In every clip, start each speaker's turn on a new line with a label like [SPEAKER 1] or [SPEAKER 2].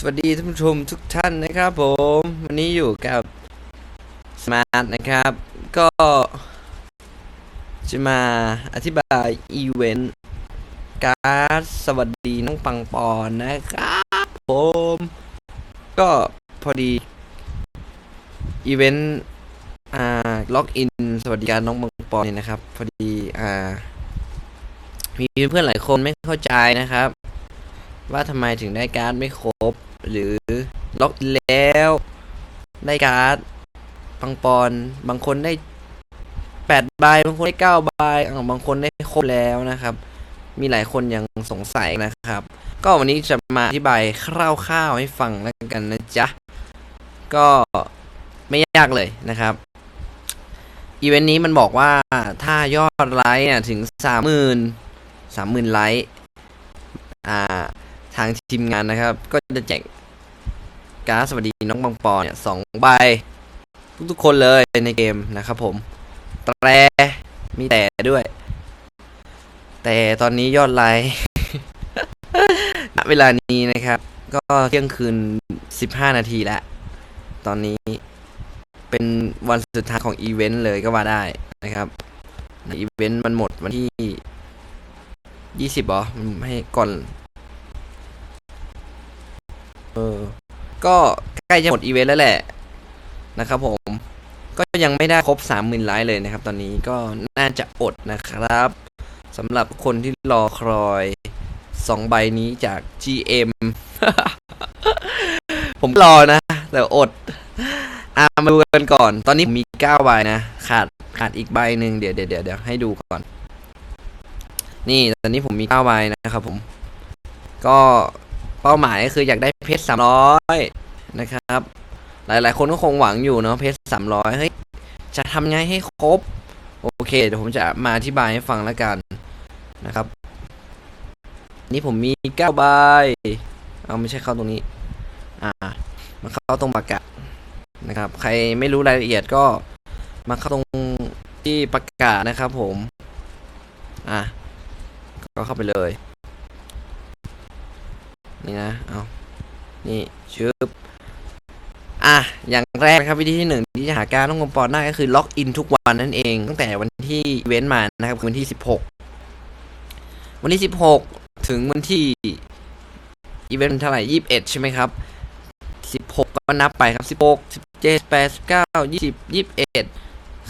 [SPEAKER 1] สวัสดีท่านผู้ชมทุกท่านนะครับผม วันนี้อยู่กับสมาร์ทนะครับ ก็จะมาอธิบายอีเวนต์การ์ดสวัสดีน้องปังปอนนะครับผม ก็พอดีอีเวนต์อ่าล็อกอินสวัสดิการน้องปังปอนเนี่ยนะครับ พอดีอ่ามีเพื่อนหลายคนไม่เข้าใจนะครับ ว่าทำไมถึงได้การ์ดไม่ครบ หรือล็อกแล้วได้การ์ดปังปอน บางคนได้แปดใบบางคนได้เก้าใบบางคนได้ครบแล้วนะครับ มีหลายคนยังสงสัยนะครับ ก็วันนี้จะมาอธิบายคร่าวๆให้ฟังแล้วกันนะจ๊ะ ก็ไม่ยากเลยนะครับอีเวนต์นี้มันบอกว่าถ้ายอดไลค์เนี่ยถึงสามหมื่นสามหมื่นไลค์อ่า ทางทีมงานนะครับ ก็จะแจกการ์ดสวัสดีน้องบังปอเนี่ยสองใบ ทุกๆคนเลยในเกมนะครับผม แต่มีแต่ด้วย แต่ตอนนี้ยอดไลค์ณเวลานี้นะครับ ก็เที่ยงคืน 15 นาทีแล้ว ตอนนี้เป็นวันสุดท้ายของอีเวนต์เลยก็ว่าได้นะครับอีเวนต์มันหมดวันที่ 20เหรอมันให้ก่อน ออ ก็ใกล้จะหมดอีเวนต์แล้วแหละนะครับผม ก็ยังไม่ได้ครบสามหมื่นไลค์เลยนะครับ ตอนนี้ก็น่าจะอดนะครับสำหรับคนที่รอคอยสองใบนี้จาก GM ผมรอนะ แต่อดอามาดูกันก่อน ตอนนี้มมีเก้าใบนะ ขาดขาดอีกใบหนึ่งเดี๋ยวเดี๋ยวเดี๋ยวเดี๋ยวให้ดูก่อน นี่ตอนนี้ผมมีเก้าใบนะครับผม ก็ เป้าหมายก็คืออยากได้เพชรสามร้อยนะครับ หลายๆ คนก็คงหวังอยู่เนาะเพชรสามร้อยเฮ้ยจะทำไงให้ครบ โอเคเดี๋ยวผมจะมาอธิบายให้ฟังแล้วกันนะครับ นี่ผมมีเก้าใบเอาไม่ใช่เข้าตรงนี้ อ่ามาเข้าตรงประกาศนะครับ ใครไม่รู้รายละเอียดก็มาเข้าตรงที่ประกาศนะครับผม อะ ก็เข้าไปเลย นี่นะ เอานี่ชึบอะ อย่างแรกนะครับวิธีที่หนึ่งที่จะหาการต้องกลมปอนได้ก็คือล็อกอินทุกวันนั่นเอง ตั้งแต่วันที่อีเวนต์มานะครับวันที่สิบหกวันที่สิบหกถึงวันที่อีเวนต์เท่าไหร่ยี่สิบเอ็ดใช่ไหมครับสิบหกก็นับไปครับสิบหกสิบเจ็ดแปดสิบเก้ายี่สิบยี่สิบเอ็ด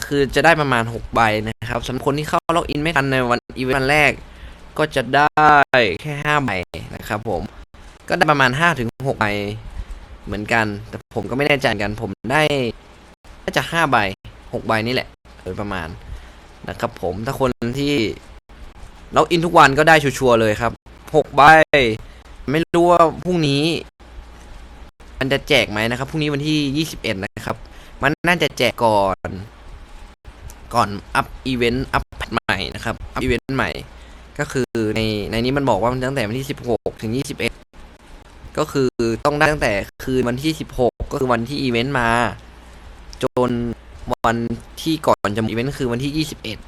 [SPEAKER 1] คือจะได้ประมาณหกใบนะครับสำหรับคนที่เข้าล็อกอินไม่ทันในวันอีเวนต์แรก ก็จะได้แค่ห้าใบนะครับผม ก็ได้ประมาณห้าถึงหกใบเหมือนกัน แต่ผมก็ไม่แน่ใจกัน ผมได้น่าจะห้าใบหกใบนี่แหละโดยประมาณนะครับ ผมถ้าคนที่ล็อกอินทุกวันก็ได้ชัวร์เลยครับหกใบไม่รู้ว่าพรุ่งนี้ มันจะแจกไหมนะครับพรุ่งนี้วันที่ยี่สิบเอ็ดนะครับ มันน่าจะแจกก่อน ก่อนอัพอีเวนต์อัพใหม่นะครับอัพอีเวนต์ใหม่ ก็คือในในนี้มันบอกว่ามันตั้งแต่วันที่สิบหกถึงยี่สิบเอ็ด ก็คือต้องได้ตั้งแต่คืนวันที่สิบหกก็คือวันที่อีเวนต์มา จนวันที่ก่อนจะมีอีเวนต์คือวันที่ยี่สิบเอ็ด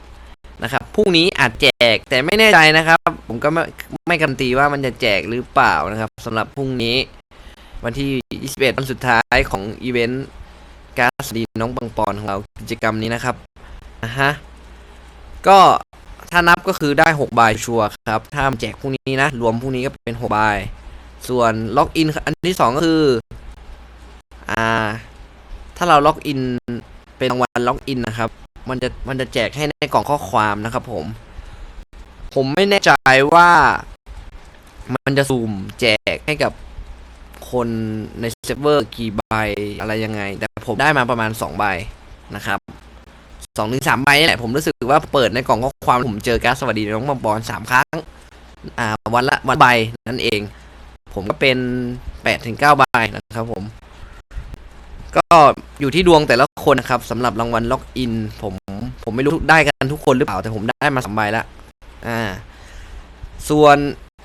[SPEAKER 1] นะครับพรุ่งนี้อาจแจกแต่ไม่แน่ใจนะครับ ผมก็ไม่ไม่การันตีว่ามันจะแจกหรือเปล่านะครับสำหรับพรุ่งนี้ วันที่ยี่สิบเอ็ดวันสุดท้ายของอีเวนต์การสดีน้องปังปอนของเรากิจกรรมนี้นะครับนะฮะก็ถ้านับก็คือได้ 6 ใบชัวร์ครับ ถ้าแจกพรุ่งนี้นะ รวมพรุ่งนี้ก็เป็น 6 ใบ ส่วนล็อกอินอันที่2ก็คืออ่าถ้าเราล็อกอินเป็นรางวัลล็อกอินนะครับ มันจะมันจะแจกให้ในกล่องข้อความนะครับผม ผมไม่แน่ใจว่า มันจะสุ่มแจกให้กับคนในเซิร์ฟเวอร์กี่ใบอะไรยังไง แต่ผมได้มาประมาณ 2 ใบนะครับสองถึงสามใบนี่แหละผมรู้สึกว่าเปิดในกล่องข้อความผมเจอการสวัสดีน้องบอมบอลสามครั้งอ่าวันละวันใบนั่นเอง ผมก็เป็นแปดถึงเก้าใบนะครับผม ก็อยู่ที่ดวงแต่ละคนนะครับสำหรับรางวัลล็อกอิน ผมผมไม่รู้ได้กันทุกคนหรือเปล่าแต่ผมได้มาสามใบละอ่า ส่วน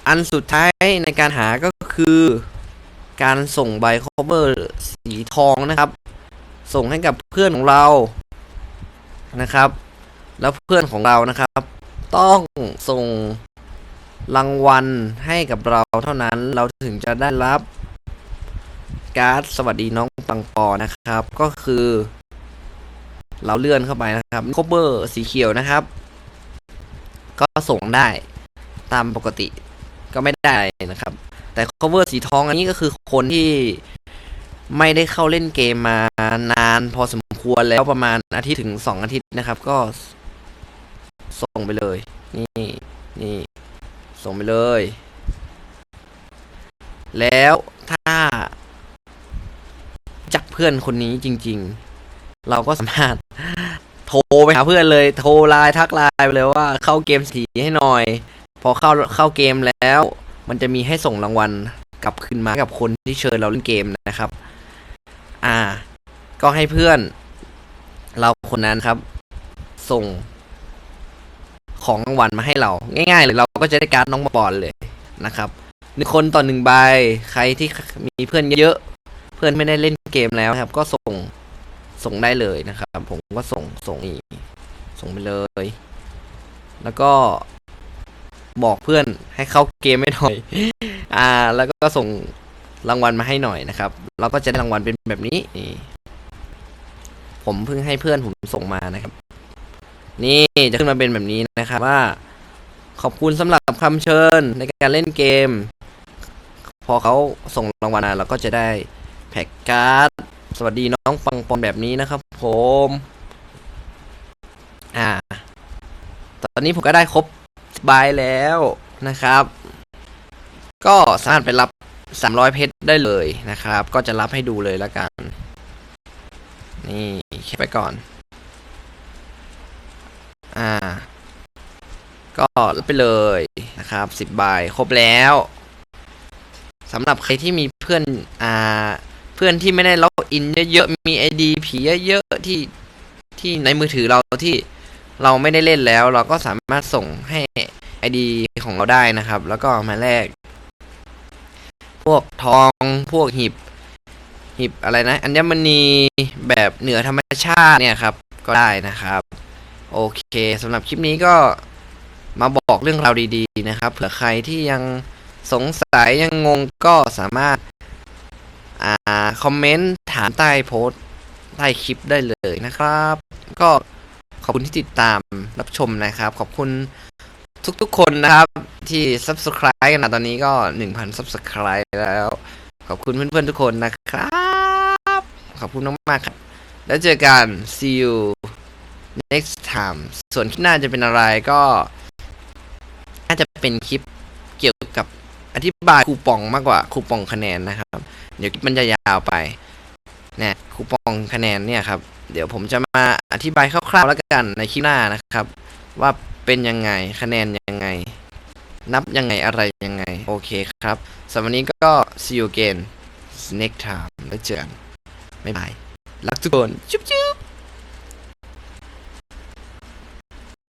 [SPEAKER 1] อันสุดท้ายในการหาก็คือการส่งใบคอเ v อร์สีทองนะครับ ส่งให้กับเพื่อนของเรานะครับ แล้วเพื่อนของเรานะครับ ต้องส่ง รางวัลให้กับเราเท่านั้นเราถึงจะได้รับ การ์ดสวัสดีน้องปังปอนะครับ ก็คือ เราเลื่อนเข้าไปนะครับโคเบอร์สีเขียวนะครับ ก็ส่งได้ตามปกติก็ไม่ได้นะครับ แต่ cover สีทองอันนี้ก็คือคนที่ไม่ได้เข้าเล่นเกมมานานพอสมควรแล้วประมาณอาทิตย์ถึงสองอาทิตย์นะครับ ก็ส่งไปเลย นี่นี่ ส่งไปเลย แล้วถ้าจักเพื่อนคนนี้จริง ๆ เราก็สามารถโทรไปหาเพื่อนเลย โทรไลน์ทักไลน์ไปเลยว่าเข้าเกมสีให้หน่อย พอเข้าเข้าเกมแล้ว มันจะมีให้ส่งรางวัลกลับคืนมากับคนที่เชิญเราเล่นเกมนะครับ อ่า ก็ให้เพื่อน เราคนนั้นครับ ส่ง ของรางวัลมาให้เรา ง่าย ๆ เลยเราก็จะได้การ์ดน้องบอลเลยนะครับหนึ่งคนต่อหนึ่งใบใครที่มีเพื่อนเยอะๆเพื่อนไม่ได้เล่นเกมแล้วครับ ก็ส่งส่งได้เลยนะครับ ผมก็ส่งส่งนี่ส่งไปเลย แล้วก็บอกเพื่อนให้เข้าเกมไม่หน่อย อ่า แล้วก็ส่งรางวัลมาให้หน่อยนะครับ เราก็จะได้รางวัลเป็นแบบนี้นี่ผมเพิ่งให้เพื่อนผมส่งมานะครับ นี่จะขึ้นมาเป็นแบบนี้นะครับว่า ขอบคุณสำหรับคำเชิญในการเล่นเกม พอเขาส่งรางวัลมาเราก็จะได้แพ็กการ์ดสวัสดีน้องปังปอนแบบนี้นะครับ ผมอ่าตอนนี้ผมก็ได้ครบใบแล้วนะครับ ก็สามารถไปรับ 300 เพชรได้เลยนะครับ ก็จะรับให้ดูเลยล้วกัน นี่แค่ไปก่อน อ่า ก็รับไปเลยนะครับ10ใบครบแล้วสำหรับใครที่มีเพื่อนอ่าเพื่อนที่ไม่ได้ล็อกอินเยอะๆมี ID ผีเยอะๆที่ที่ในมือถือเราที่เราไม่ได้เล่นแล้ว เราก็สามารถส่งให้ ID ของเราได้นะครับ แล้วก็มาแลกพวกทองพวกหิบหิบอะไรนะ อัญมณีแบบเหนือธรรมชาติเนี่ยครับ ก็ได้นะครับ โอเคสำหรับคลิปนี้ก็มาบอกเรื่องราวดีๆนะครับ เผื่อใครที่ยังสงสัยยังงงก็สามารถอ่าคอมเมนต์ถามใต้โพสต์ใต้คลิปได้เลยนะครับ ก็ขอบคุณที่ติดตามรับชมนะครับ ขอบคุณทุกๆคนนะครับที่ subscribe กันนะตอนนี้ก็ 1,000 subscribe แล้ว ขอบคุณเพื่อนๆทุกคนนะครับ ขอบคุณมากๆครับ แล้วเจอกัน see you next time ส่วนคลิปหน้าจะเป็นอะไรก็ น่าจะเป็นคลิปเกี่ยวกับอธิบายคูปองมากกว่าคูปองคะแนนนะครับ เดี๋ยวคลิปมันจะยาวไปเนี่ยคูปองคะแนนเนี่ยครับ เดี๋ยวผมจะมาอธิบายคร่าวๆแล้วกันในคลิปหน้านะครับ ว่าเป็นยังไงคะแนนยังไง นับยังไงอะไรยังไง โอเคครับสำหรับวันนี้ก็ see you again next time แล้วเจอกันบ๊ายบายรักทุกคนจุ๊บจุ๊บ